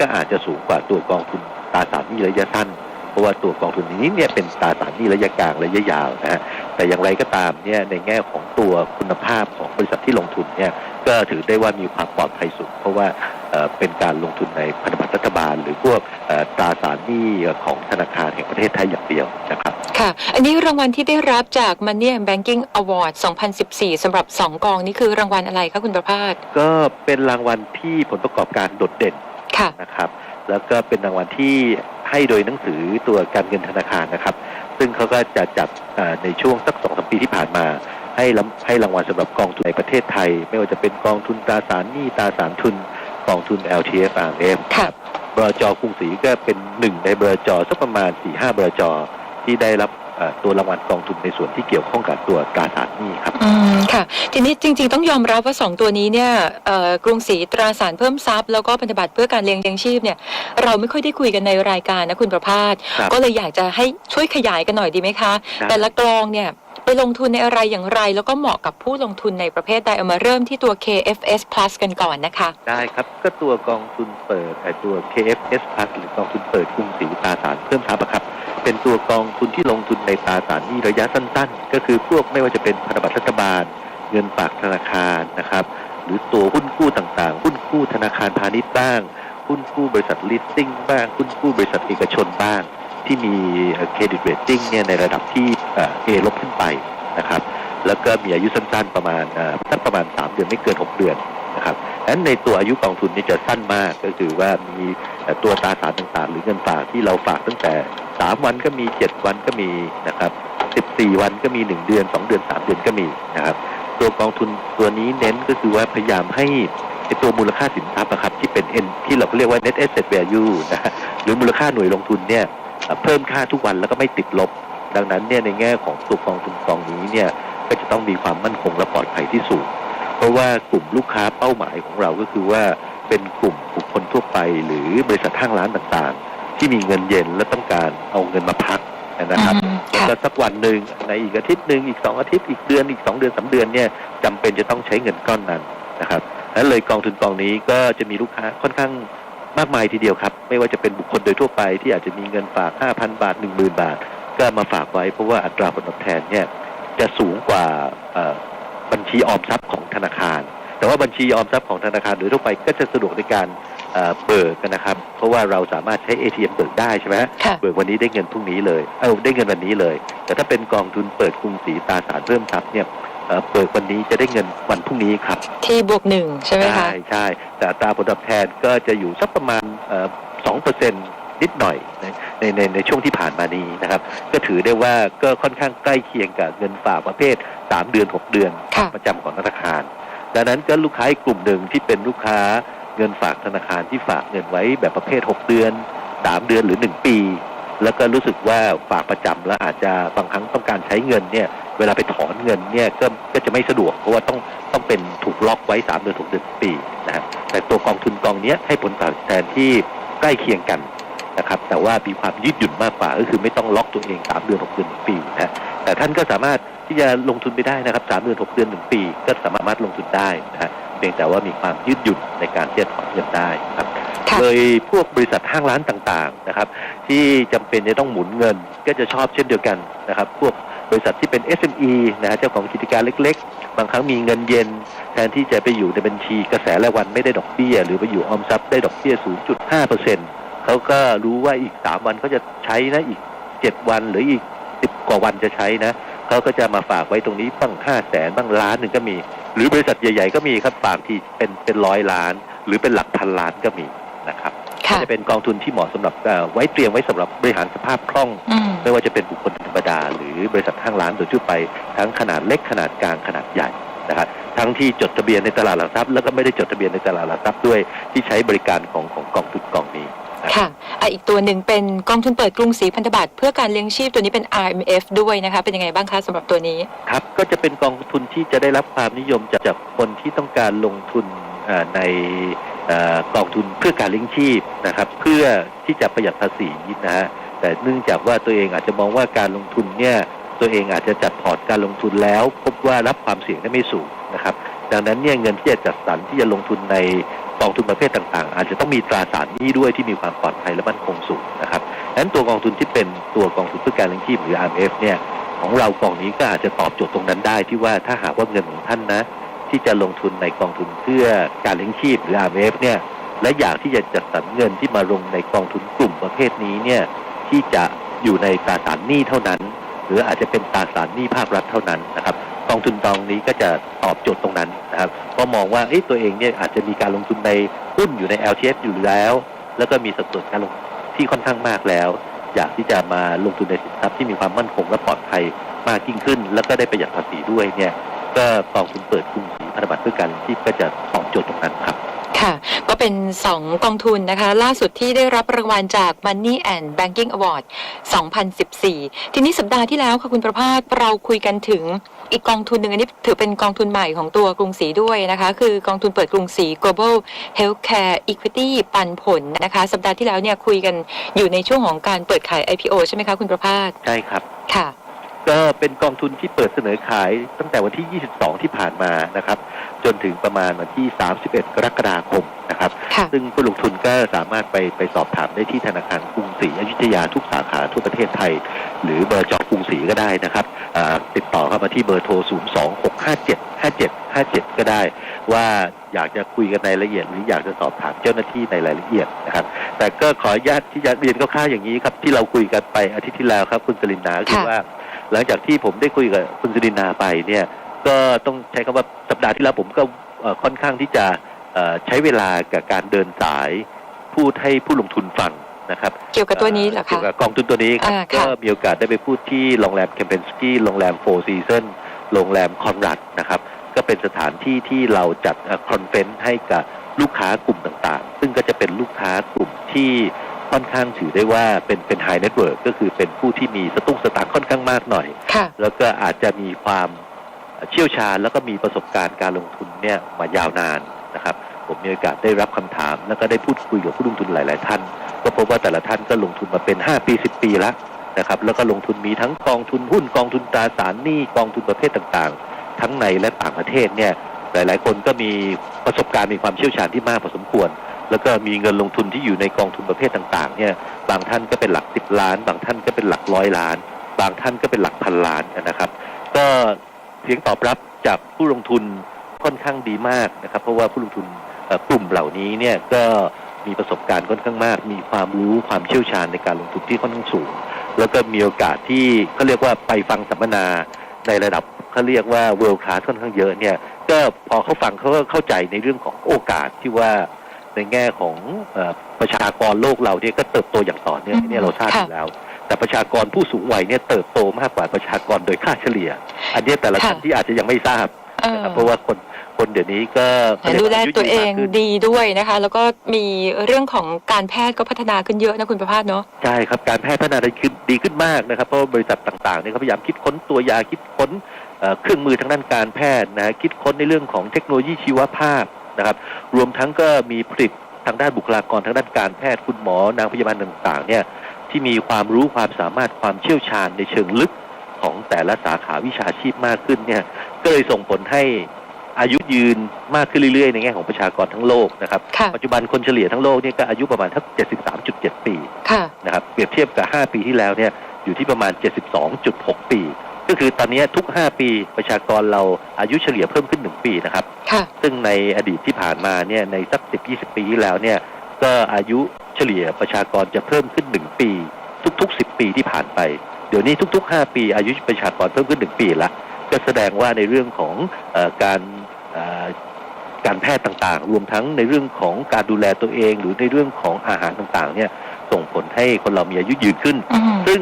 ก็อาจจะสูงกว่าตัวกองทุนตราสารหนี้ระยะสั้นเพราะว่าตัวกองทุนนี้เนี่ยเป็นตราสารหนี้ระยะกลางระยะยาวนะฮะแต่อย่างไรก็ตามเนี่ยในแง่ของตัวคุณภาพของบริษัทที่ลงทุนเนี่ยก็ถือได้ว่ามีความปลอดภัยสูงเพราะว่าเอ่อเป็นการลงทุนในพันธบัตรรัฐบาล หรือพวกเอ่อตราสารหนี้ของธนาคารแห่งประเทศไทยอย่างเดียวนะครับค่ะ อันนี้รางวัลที่ได้รับจาก Money and Banking Award 2014สำหรับ 2 กองนี้คือรางวัลอะไรคะคุณประภาสก็เป็นรางวัลที่ผลประกอบการโดดเด่นค่ะ นะครับ แล้วก็เป็นรางวัลที่ให้โดยหนังสือตัวการเงินธนาคารนะครับ ซึ่งเขาก็จะจัดเอ่อในช่วงสักสองสมปีที่ผ่านมาให้รางให้รางวัลสำหรับกองทุนในประเทศไทย ไม่ว่าจะเป็นกองทุนตราสารหนี้ตราสารทุนกองทุน LTF RF ค่ะบรจกรุงศรีก็เป็นหนึ่งในบรจสักประมาณ4ี่ห้าบรจที่ได้รับเอ่อ ตัวรางวัลกองทุนในส่วนที่เกี่ยวข้องกับตัวตราสารหนี้ครับอืมค่ะ ทีนี้จริง ๆ ต้องยอมรับว่า 2 ตัวนี้เนี่ยเอ่อกรุงศรีตราสารเพิ่มทรัพย์ แล้วก็พันธบัตรเพื่อการเลี้ยงเลี้ยงชีพเนี่ยเราไม่ค่อยได้คุยกันในรายการนะคุณประภาสครับก็เลยอยากจะให้ช่วยขยายกันหน่อยดีไหมคะครับแต่ละกรองเนี่ยไปลงทุนในอะไรอย่างไร แล้วก็เหมาะกับผู้ลงทุนในประเภทใดเอามาเริ่มที่ตัว KFS Plus กันก่อนนะคะ ได้ครับ ก็ตัวกองทุนเปิดไอ้ตัว KFS Plus หรือกองทุนเปิดกรุงศรีตราสารเพิ่มทรัพย์อะครับ เป็นตัวกองทุนที่ลงทุนในตราสารหนี้ระยะสั้น ๆ ก็คือพวกไม่ว่าจะเป็นพันธบัตรรัฐบาล เงินฝากธนาคารนะครับ หรือตัวหุ้นกู้ต่างๆ หุ้นกู้ธนาคารพาณิชย์บ้าง หุ้นกู้บริษัทลิสซิ่งบ้าง หุ้นกู้บริษัทเอกชนบ้าง ที่มีเครดิตเรตติ้งเนี่ยในระดับที่เอลบขึ้นไปนะครับแล้วก็มีอายุสั้นๆประมาณสักประมาณ 3 เดือนไม่เกิน 6 เดือนนะครับดังนั้นในตัวอายุกองทุนนี่จะสั้นมากก็คือว่ามีตัวตราสารต่างๆ หรือเงินฝากที่เราฝากตั้งแต่ 3วันก็มี7วันก็มีนะครับ14วันก็มี1เดือน2เดือน3เดือนก็มีนะครับ ตัวกองทุนตัวนี้เน้นก็คือว่าพยายามให้ตัวมูลค่าสินทรัพย์อะครับที่เป็น N ที่เราเรียกว่า net asset value นะฮะหรือมูลค่าหน่วยลงทุนเนี่ยเพิ่มค่าทุกวันแล้วก็ไม่ติดลบ ดังนั้นเนี่ยในแง่ของตัวกองทุนกองนี้เนี่ยก็จะต้องมีความมั่นคงและปลอดภัยที่สูง เพราะว่ากลุ่มลูกค้าเป้าหมายของเราก็คือว่าเป็นกลุ่มบุคคลทั่วไป หรือบริษัทห้างร้านต่าง ที่มีเงินเย็นและต้องการเอาเงินมาพักนะครับอืมแล้วค่ะก็สักวันหนึ่งในอีกอาทิตย์หนึ่งอีกสองอาทิตย์อีกเดือนอีกสองเดือนสามเดือนเนี่ยจำเป็นจะต้องใช้เงินก้อนนั้นนะครับนั้นเลยกองทุนกองนี้ก็จะมีลูกค้าค่อนข้างมากมายทีเดียวครับ ไม่ว่าจะเป็นบุคคลโดยทั่วไปที่อาจจะมีเงินฝาก 5,000 บาท 10,000 บาท ก็มาฝากไว้เพราะว่าอัตราผลตอบแทนเนี่ยจะสูงกว่าเอ่อบัญชีออมทรัพย์ของธนาคาร แต่ว่าบัญชีออมทรัพย์ของธนาคารโดยทั่วไปก็จะสะดวกในการ เอ่อเบิกนะครับ เพราะว่าเราสามารถใช้ ATM เบิกได้ใช่ไหมฮะค่ะเบิกวันนี้ได้เงินพรุ่งนี้เลยเออได้เงินวันนี้เลย แต่ถ้าเป็นกองทุนเปิดกรุงศรีตราสารเพิ่มทรัพย์เนี่ยเอ่อเบิกวันนี้จะได้เงินวันพรุ่งนี้ครับ ที่บวกหนึ่งใช่ไหมคะใช่ใช่แต่อัตราผลตอบแทนก็จะอยู่สักประมาณสองเปอร์เซ็นนิดหน่อยในในในในช่วงที่ผ่านมานี้นะครับ ก็ถือได้ว่าก็ค่อนข้างใกล้เคียงกับเงินฝากประเภท 3 เดือน 6 เดือนค่ะประจำของธนาคาร ดังนั้นก็ลูกค้าอีกกลุ่มหนึ่งที่เป็นลูกค้า เงินฝากธนาคารที่ฝากเงินไว้แบบประเภท 6 เดือน 3 เดือนหรือ 1 ปี แล้วก็รู้สึกว่าฝากประจำแล้วอาจจะบางครั้งต้องการใช้เงินเนี่ยเวลาไปถอนเงินเนี่ยก็ก็จะไม่สะดวกเพราะว่าต้องต้องเป็นถูกล็อกไว้ 3 เดือน6เดือนปีนะครับแต่ตัวกองทุนกองนี้ให้ผลตอบแทนที่ใกล้เคียงกันนะครับแต่ว่ามีความยืดหยุ่นมากกว่าก็คือไม่ต้องล็อกตัวเอง 3 เดือน6เดือนปีนะแต่ท่านก็สามารถ ที่จะลงทุนไปได้นะครับ3เดือน6เดือน1ปี ก็สามารถลงทุนได้นะฮะเพียงแต่ว่ามีความยืดหยุ่นในการที่จะถอนเงินได้ครับค่ะโดยพวกบริษัทห้างร้านต่างๆนะครับ ที่จำเป็นจะต้องหมุนเงินก็จะชอบเช่นเดียวกันนะครับ พวกบริษัทที่เป็น SME นะฮะเจ้าของกิจการเล็ก ๆ บางครั้งมีเงินเย็น แทนที่จะไปอยู่ในบัญชีกระแสรายวันไม่ได้ดอกเบี้ย หรือไปอยู่ออมทรัพย์ได้ดอกเบี้ย 0.5เปอร์เซ็นต์เขาก็รู้ว่าอีก 3 วันเขาจะใช้นะอีก 7 วันหรืออีก 10 กว่าวันจะใช้นะ เขาก็จะมาฝากไว้ตรงนี้บ้าง5 0 0แสนบ้างล้านหนึ่งก็มี หรือบริษัทใหญ่ ๆ ก็มีครับฝากที่เป็นเป็นร้อยล้าน หรือเป็นหลักพันล้านก็มีนะครับค่ะจะเป็นกองทุนที่เหมาะสำหรับเอ่อไว้เตรียมไว้สำหรับบริหารสภาพคล่องอืมไม่ว่าจะเป็นบุคคลธรรมดา หรือบริษัทห้างร้านโดยทั่วไป ทั้งขนาดเล็กขนาดกลางขนาดใหญ่นะครับทั้งที่จดทะเบียนในตลาดหลักทรัพย์แล้วก็ไม่ได้จดทะเบียนในตลาดหลักทรัพย์ด้วยที่ใช้บริการของของกองทุนกองนี้ ค่ะอะ อีกตัวหนึ่งเป็นกองทุนเปิดกรุงศรีพันธบัตรเพื่อการเลี้ยงชีพตัวนี้เป็น RMF ด้วยนะคะ เป็นยังไงบ้างคะสำหรับตัวนี้ ครับ ก็จะเป็นกองทุนที่จะได้รับความนิยมจากจากคนที่ต้องการลงทุนเอ่อในเอ่อกองทุนเพื่อการเลี้ยงชีพนะครับ เพื่อที่จะประหยัดภาษีนะฮะแต่เนื่องจากว่าตัวเองอาจจะมองว่าการลงทุนเนี่ยตัวเองอาจจะจัดพอร์ตการลงทุนแล้ว พบว่ารับความเสี่ยงได้ไม่สูงนะครับ ดังนั้นเนี่ยเงินที่จะจัดสรรที่จะลงทุนใน กองทุนประเภทต่างๆ อาจจะต้องมีตราสารหนี้ด้วยที่มีความปลอดภัยและมั่นคงสูงนะครับดังนั้นตัวกองทุนที่เป็นตัวกองทุนเพื่อการเลี้ยงชีพหรือ RMF เนี่ยของเรากองนี้ก็อาจจะตอบโจทย์ตรงนั้นได้ที่ว่าถ้าหากว่าเงินของท่านนะที่จะลงทุนในกองทุนเพื่อการเลี้ยงชีพหรือ RMF เนี่ยและอยากที่จะจัดสรรเงินที่มาลงในกองทุนกลุ่มประเภทนี้เนี่ยที่จะอยู่ในตราสารหนี้เท่านั้น หรืออาจจะเป็นตราสารหนี้ภาครัฐเท่านั้นนะครับ กองทุนกองนี้ก็จะตอบโจทย์ตรงนั้นนะครับก็มองว่าตัวเองเนี่ยอาจจะมีการลงทุนในหุ้นอยู่ใน LTF อยู่แล้ว แล้วก็มีสัดส่วนการลงที่ค่อนข้างมากแล้ว อยากที่จะมาลงทุนในสินทรัพย์ที่มีความมั่นคงและปลอดภัยมากยิ่งขึ้น แล้วก็ได้ประหยัดภาษีด้วยเนี่ยก็กองทุนเปิดกลุ่มสีพันธบัตรเพื่อกันที่ก็จะตอบโจทย์ตรงนั้นครับ ค่ะ ก็เป็น 2 กองทุนนะคะ ล่าสุดที่ได้รับรางวัลจาก Money and Banking Award 2014 ทีนี้สัปดาห์ที่แล้วค่ะคุณประภาสเราคุยกันถึงอีกกองทุนหนึ่งอันนี้ถือเป็นกองทุนใหม่ของตัวกรุงศรีด้วยนะคะ คือกองทุนเปิดกรุงศรี Global Healthcare Equity ปันผลนะคะ สัปดาห์ที่แล้วเนี่ยคุยกันอยู่ในช่วงของการเปิดขาย IPO ใช่ไหมคะคุณประภาสใช่ครับค่ะ ก็เป็นกองทุนที่เปิดเสนอขายตั้งแต่วันที่ 22 ที่ผ่านมานะครับ จนถึงประมาณวันที่ 31 กรกฎาคมนะครับค่ะซึ่งผู้ลงทุนก็สามารถไปไปสอบถามได้ที่ธนาคารกรุงศรีอยุธยาทุกสาขาทั่วประเทศไทย หรือเบอร์จอกรุงศรีก็ได้นะครับอ่าติดต่อเข้ามาที่เบอร์โทร 026575757 ก็ได้ว่าอยากจะคุยกันในรายละเอียดหรืออยากจะสอบถามเจ้าหน้าที่ในรายละเอียดนะครับ แต่ก็ขออนุญาตที่จะเรียนคร่าวๆอย่างนี้ครับที่เราคุยกันไปอาทิตย์ที่แล้วครับ คุณสลินนาคือค่ะว่า หลังจากที่ผมได้คุยกับคุณสลินนาไปเนี่ยก็ต้องใช้คำว่าสัปดาห์ที่แล้วผมก็เอ่อค่อนข้างที่จะเอ่อใช้เวลากับการเดินสายพูดให้ผู้ลงทุนฟังนะครับเกี่ยวกับตัวนี้เหรอเกี่ยคะวกับกองทุนตัวนี้ครับอ่าก็ค่ะมีโอกาสได้ไปพูดที่โรงแรมเคมเปนสกี้โรงแรมโฟร์ซีซันโรงแรมคอนรัดนะครับก็เป็นสถานที่ที่เราจัดคอนเฟนต์ให้กับลูกค้ากลุ่มต่างๆ ซึ่งก็จะเป็นลูกค้ากลุ่มที่ ค่อนข้างถือได้ว่าเป็นเป็นไฮเน็ตเวิร์กก็คือเป็นผู้ที่มีสตุ้งสตางค์ค่อนข้างมากหน่อยค่ะแล้วก็อาจจะมีความเชี่ยวชาญ แล้วก็มีประสบการณ์การลงทุนเนี่ยมายาวนานนะครับ ผมมีโอกาสได้รับคำถาม แล้วก็ได้พูดคุยกับผู้ลงทุนหลาย ๆ ท่าน ก็พบว่าแต่ละท่านก็ลงทุนมาเป็น 5 ปี 10 ปีแล้วนะครับ แล้วก็ลงทุนมีทั้งกองทุนหุ้นกองทุนตราสารหนี้กองทุนประเภทต่างๆ ทั้งในและต่างประเทศเนี่ยหลาย ๆ คนก็มีประสบการณ์มีความเชี่ยวชาญที่มากพอสมควร แล้วก็มีเงินลงทุนที่อยู่ในกองทุนประเภทต่างๆเนี่ยบางท่านก็เป็นหลักสิบล้าน บางท่านก็เป็นหลักร้อยล้าน บางท่านก็เป็นหลักพันล้านนะครับ ก็เสียงตอบรับจากผู้ลงทุนค่อนข้างดีมากนะครับ เพราะว่าผู้ลงทุนกลุ่มเหล่านี้เนี่ยก็มีประสบการณ์ค่อนข้างมาก มีความรู้ความเชี่ยวชาญในการลงทุนที่ค่อนข้างสูง แล้วก็มีโอกาสที่เขาเรียกว่าไปฟังสัมมนาในระดับเขาเรียกว่า world class ค่อนข้างเยอะเนี่ยก็พอเขาฟังเขาก็เข้าใจในเรื่องของโอกาสที่ว่า ในแง่ของเออประชากรโลกเราเนี่ยก็เติบโตอย่างต่อเนื่องอืมเนี่ยเราทราบอค่ะยู่แล้ว แต่ประชากรผู้สูงวัยเนี่ยเติบโตมากกว่าประชากรโดยค่าเฉลี่ย อันเนี้ยแต่ละค่ะท่านที่อาจจะยังไม่ทราบเออนะครับเพราะว่าคนคนเดี๋ยวนี้ก็เขาเรียกดูแลว่าายุตัวเองยืนมากขึ้นดีด้วยนะคะ แล้วก็มีเรื่องของการแพทย์ก็พัฒนาขึ้นเยอะนะคุณประภาสเนาะใช่ครับการแพทย์พัฒนาได้ขึ้นดีขึ้นมากนะครับ เพราะว่าบริษัทต่างๆเนี่ยเขาพยายามคิดค้นตัวยาคิดค้นเอ่อเครื่องมือทางด้านการแพทย์นะคิดค้นในเรื่องของเทคโนโลยีชีวภาพ นะครับ รวมทั้งก็มีผลิตทางด้านบุคลากรทางด้านการแพทย์คุณหมอนางพยาบาลต่างๆเนี่ยที่มีความรู้ความสามารถความเชี่ยวชาญในเชิงลึกของแต่ละสาขาวิชาชีพมากขึ้นเนี่ยก็เลยส่งผลให้อายุยืนมากขึ้นเรื่อยๆ ในแง่ของประชากรทั้งโลกนะครับค่ะปัจจุบันคนเฉลี่ยทั้งโลกเนี่ยก็อายุประมาณทัก73.7 ปีค่ะนะครับเปรียบเทียบกับ 5 ปีที่แล้วเนี่ยอยู่ที่ประมาณ 72.6 ปี ก็คือตอนนี้ทุก 5 ปีประชากรเราอายุเฉลี่ยเพิ่มขึ้น 1 ปีนะครับค่ะซึ่งในอดีตที่ผ่านมาเนี่ยในสัก 10-20 ปีที่แล้วเนี่ยก็อายุเฉลี่ยประชากรจะเพิ่มขึ้น 1 ปี ทุก ๆ 10 ปีที่ผ่านไป เดี๋ยวนี้ทุก ๆ 5 ปี อายุประชากรเพิ่มขึ้น 1 ปีละก็แสดงว่าในเรื่องของเออการเอ่อการแพทย์ต่างๆ รวมทั้งในเรื่องของการดูแลตัวเอง หรือในเรื่องของอาหารต่างๆเนี่ยส่งผลให้คนเรามีอายุยืนขึ้นอืมซึ่ง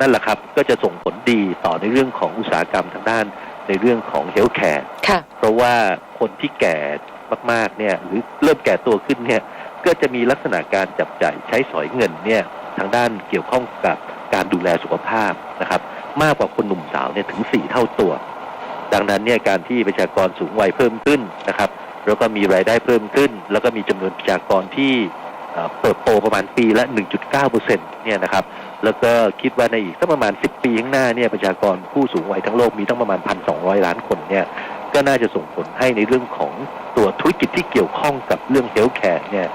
นั่นแหละครับก็จะส่งผลดีต่อในเรื่องของอุตสาหกรรมทางด้านในเรื่องของเฮลท์แคร์ค่ะเพราะว่าคนที่แก่มากๆเนี่ยหรือเริ่มแก่ตัวขึ้นเนี่ยก็จะมีลักษณะการจับจ่ายใช้สอยเงินเนี่ยทางด้านเกี่ยวข้องกับการดูแลสุขภาพนะครับมากกว่าคนหนุ่มสาวเนี่ยถึงสี่เท่าตัว ดังนั้นเนี่ยการที่ประชากรสูงวัยเพิ่มขึ้นนะครับแล้วก็มีรายได้เพิ่มขึ้น แล้วก็มีจำนวนประชากรที่ เอ่อเติบโตประมาณปีละ 1.9เปอร์เซ็นต์เนี่ยนะครับ แล้วก็คิดว่าในอีกสักประมาณ 10 ปีข้างหน้าเนี่ยประชากรผู้สูงวัยทั้งโลกมีตั้งประมาณ 1,200 ล้านคนเนี่ยก็น่าจะส่งผลให้ในเรื่องของตัวธุรกิจที่เกี่ยวข้องกับเรื่องเฮลท์แคร์เนี่ย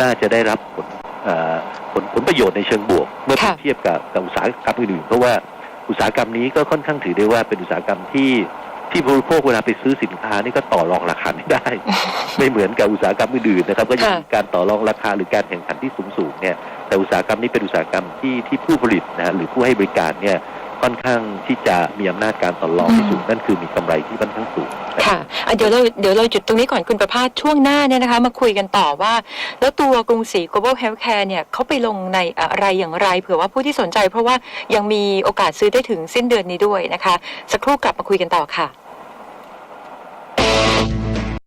น่าจะได้รับผลผลผลประโยชน์ในเชิงบวก เมื่อเปรียบค่ะเทียบกับกับอุตสาหกรรมอื่นๆเพราะว่าอุตสาหกรรมนี้ก็ค่อนข้างถือได้ว่าเป็นอุตสาหกรรมที่ ที่ผู้บริโภคเวลาไปซื้อสินค้านี่ก็ต่อรองราคาไม่ได้ ไม่เหมือนกับอุตสาหกรรมอื่นๆนะครับ ก็จะค่ะมีการต่อรองราคาหรือการแข่งขันที่สูงๆเนี่ยแต่อุตสาหกรรมนี้เป็นอุตสาหกรรมที่ที่ผู้ผลิตนะฮะหรือผู้ให้บริการเนี่ย ค่อนข้างที่จะมีอำนาจการต่อรองที่สูงนั่นคือมีกำไรที่ค่อนข้างสูงนะครับค่ะอะเดี๋ยวเราเดี๋ยวเราจุดตรงนี้ก่อนคุณประภาสช่วงหน้าเนี่ยนะคะ มาคุยกันต่อว่า แล้วตัวกรุงศรี global healthcare เนี่ยเขาไปลงในอะไรอย่างไร เผื่อว่าผู้ที่สนใจ เพราะว่ายังมีโอกาสซื้อได้ถึงสิ้นเดือนนี้ด้วยนะคะ สักครู่กลับมาคุยกันต่อค่ะ